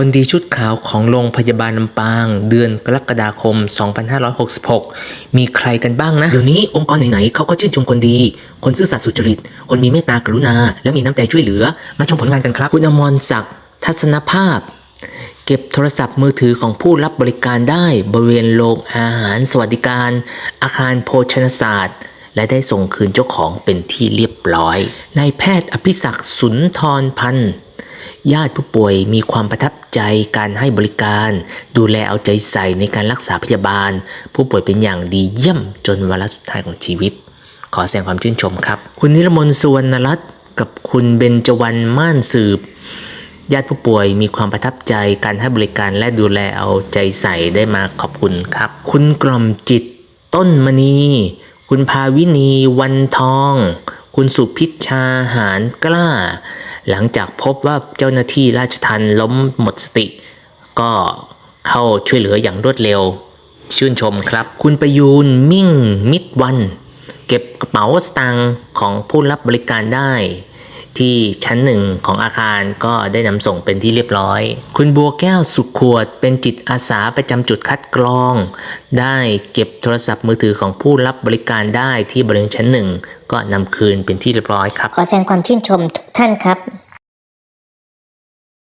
คนดีชุดขาวของโรงพยาบาลลำปาง เดือนกรกฎาคม 2566 มีใครกันบ้างนะ เดี๋ยวนี้องค์กรไหนๆเขาก็ชื่นชมคนดี คนซื่อสัตย์สุจริต คนมีเมตตากรุณา และมีน้ำใจช่วยเหลือ มาชมผลงานกันครับ คุณอมรศักดิ์ทัศนภาพ เก็บโทรศัพท์มือถือของผู้รับบริการได้บริเวณโรงอาหารสวัสดิการ อาคารโภชนาศาสตร์และได้ส่งคืนเจ้าของเป็นที่เรียบร้อยนายแพทย์อภิศักดิ์สุนทรพันธ์ ญาติผู้ป่วยมีความประทับใจการให้บริการ ดูแลเอาใจใส่ในการรักษาพยาบาล ผู้ป่วยเป็นอย่างดีเยี่ยมจนวาระสุดท้ายของชีวิต ขอแสดงความชื่นชมครับ คุณนิรมนสุวรรณรัตน์กับคุณเบญจวรรณม่านสืบ ญาติผู้ป่วยมีความประทับใจการให้บริการและดูแลเอาใจใส่ได้มาขอบคุณครับ คุณกล่อมจิตต้นมณี คุณภาวินีวันทอง คุณสุพิชชาหารกล้า หลังจากพบว่าเจ้าหน้าที่ราชทันล้มหมดสติ ก็เข้าช่วยเหลืออย่างรวดเร็ว ชื่นชมครับ คุณประยูนมิ่งมิตรวัน เก็บกระเป๋าสตางค์ของผู้รับบริการได้ ที่ชั้นหนึ่งของอาคารก็ได้นำส่งเป็นที่เรียบร้อย คุณบัวแก้วสุขขวดเป็นจิตอาสาประจำจุดคัดกรอง ได้เก็บโทรศัพท์มือถือของผู้รับบริการได้ที่บริเวณชั้นหนึ่งก็นำคืนเป็นที่เรียบร้อยครับ ขอแสดงความชื่นชมทุกท่านครับ